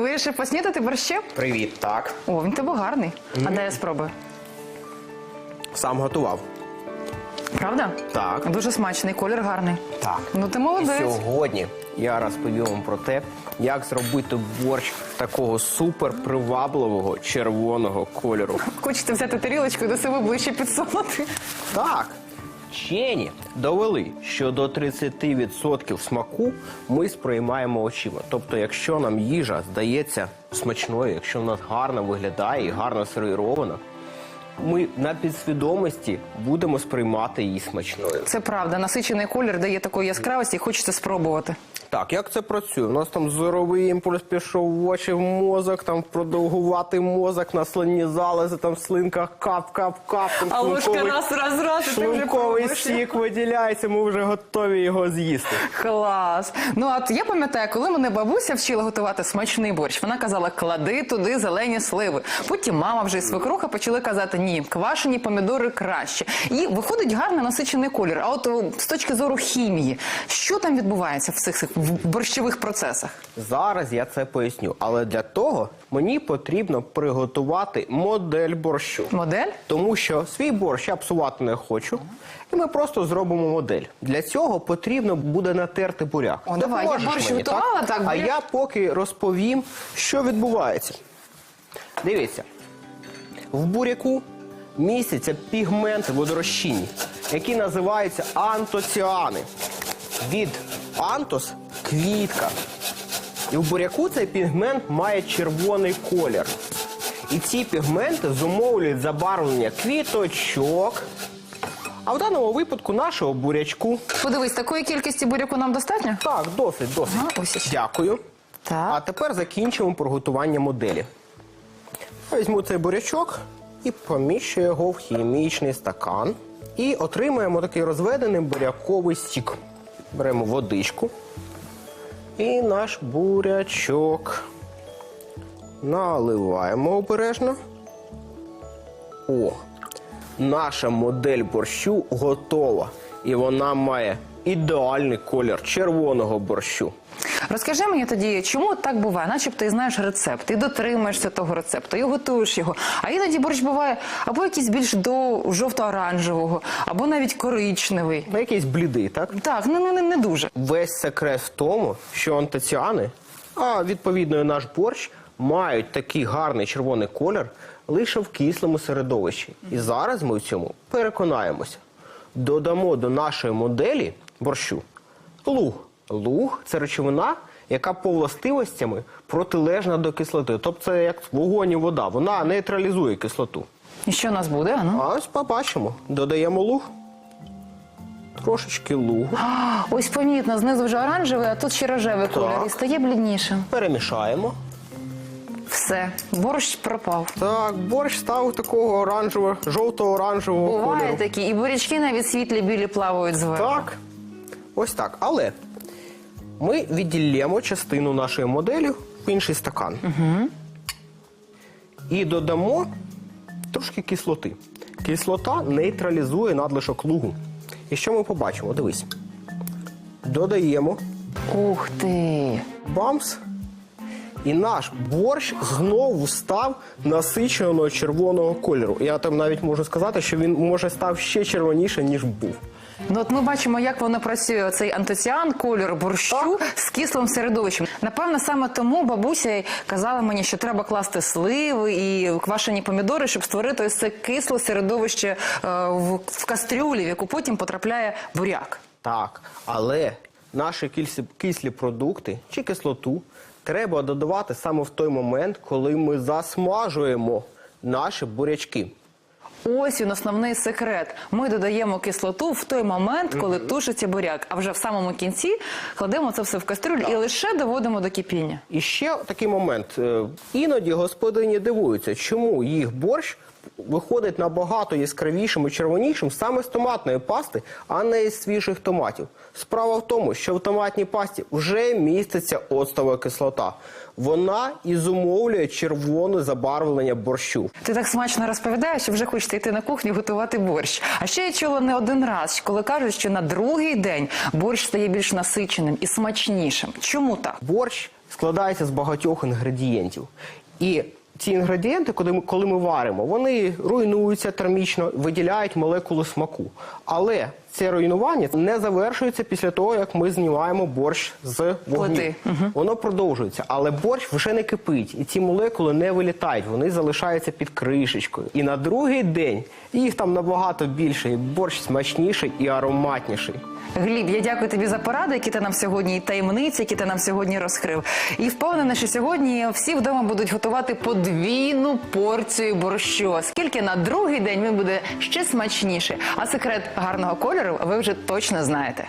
вирішив поснідати борщем? Привіт, так. О, він тебе гарний. А дай я спробую. Сам готував. Правда? Так. Дуже смачний, колір гарний. Так. Ну ти І молодець. сьогодні я розповім вам про те, як зробити борщ такого супер привабливого червоного кольору. Хочете взяти тарілочку і до себе ближче підсунути? Так. Вчені довели, що до 30% смаку ми сприймаємо очима. Тобто, якщо нам їжа здається смачною, якщо вона гарно виглядає і гарно сервірована, ми на підсвідомості будемо сприймати її смачною. Це правда. Насичений колір дає такої яскравості і хочеться спробувати. Так, як це працює? У нас там зоровий імпульс пішов в очі, в мозок, там продовгуватий мозок, на слинні залози, там слинка кап, кап, кап. там А ложка шлунковий- раз, раз, раз, і ти вже Шлунковий пробуєш. сік виділяється, ми вже готові його з'їсти. Клас. Ну от я пам'ятаю, коли мене бабуся вчила готувати смачний борщ, вона казала, клади туди зелені сливи. Потім мама вже і свекруха почали казати, ні, квашені помідори краще. І виходить гарний насичений колір. А от о, з точки зору хімії, що там відбувається в цих цих в- борщових процесах? Зараз я це поясню, але для того мені потрібно приготувати модель борщу. Модель? Тому що свій борщ я псувати не хочу, і ми просто зробимо модель. Для цього потрібно буде натерти буряк. О, давай, я борщ мені, готувала, так, А буряк. я поки розповім, що відбувається. Дивіться, в буряку містяться пігменти водорозчинні, які називаються антоціани. Від антос квітка. І в буряку цей пігмент має червоний колір. І ці пігменти зумовлюють забарвлення квіточок. А в даному випадку нашого бурячку. Подивись, такої кількості буряку нам достатньо? Так, досить, досить. Ага, ось іще. Дякую. Так. А тепер закінчимо приготування моделі. Візьму цей бурячок і поміщу його в хімічний стакан. І отримаємо такий розведений буряковий сік. Беремо водичку. І наш бурячок. Наливаємо обережно. О, наша модель борщу готова. І вона має ідеальний колір червоного борщу. Розкажи мені тоді, чому так буває? Начебто ти знаєш рецепт, ти дотримуєшся того рецепту, і готуєш його. А іноді борщ буває або якийсь більш до жовто-оранжевого, або навіть коричневий. Ну, якийсь блідий, так? Так, ну не, не, не дуже. Весь секрет в тому, що антоціани, а відповідно і наш борщ, мають такий гарний червоний колір лише в кислому середовищі. І зараз ми в цьому переконаємося. Додамо до нашої моделі борщу луг. Луг це речовина, яка по властивостями протилежна до кислоти. Тобто це як вогонь і вода. Вона нейтралізує кислоту. І що у нас буде? А ну? А ось побачимо. Додаємо луг. Трошечки лугу. А, ось помітно, знизу вже оранжевий, а тут ще рожевий колір. І стає бліднішим. Перемішаємо. Все, борщ пропав. Так, борщ став такого оранжевого, жовто-оранжевого Буває кольору. такі, і бурячки навіть світлі білі плавають зверху. Так. Ось так. Але ми відділємо частину нашої моделі в інший стакан. Угу. І додамо трошки кислоти. Кислота нейтралізує надлишок лугу. І що ми побачимо? Дивись. Додаємо Ух ти! бамс. І наш борщ знову став насиченого червоного кольору. Я там навіть можу сказати, що він може став ще червоніше, ніж був. Ну от ми бачимо, як воно працює цей антоціан, кольор борщу з кислим середовищем. Напевно, саме тому бабуся казала мені, що треба класти сливи і квашені помідори, щоб створити ось це кисле середовище е, в, в кастрюлі, в яку потім потрапляє буряк. Так, але наші кислі, кислі продукти чи кислоту треба додавати саме в той момент, коли ми засмажуємо наші бурячки. Ось він основний секрет. Ми додаємо кислоту в той момент, коли тушиться буряк, а вже в самому кінці кладемо це все в кастрюлю і лише доводимо до кипіння. І ще такий момент. Е, Іноді господині дивуються, чому їх борщ виходить набагато яскравішим і червонішим саме з томатної пасти, а не із свіжих томатів. Справа в тому, що в томатній пасті вже міститься оцтова кислота. Вона і зумовлює червоне забарвлення борщу. Ти так смачно розповідаєш, що вже хочете йти на кухню готувати борщ. А ще я чула не один раз, коли кажуть, що на другий день борщ стає більш насиченим і смачнішим. Чому так? Борщ складається з багатьох інгредієнтів. І ці інгредієнти, коли ми, коли ми варимо, вони руйнуються термічно, виділяють молекули смаку. Але це руйнування не завершується після того, як ми знімаємо борщ з вогню. Плити. Воно продовжується, але борщ вже не кипить, і ці молекули не вилітають, вони залишаються під кришечкою. І на другий день їх там набагато більше, і борщ смачніший і ароматніший. Гліб, я дякую тобі за поради, які ти нам сьогодні і таємниці, які ти нам сьогодні розкрив. І впевнена, що сьогодні всі вдома будуть готувати подвійну порцію борщу, оскільки на другий день він буде ще смачніше. А секрет гарного кольору ви вже точно знаєте.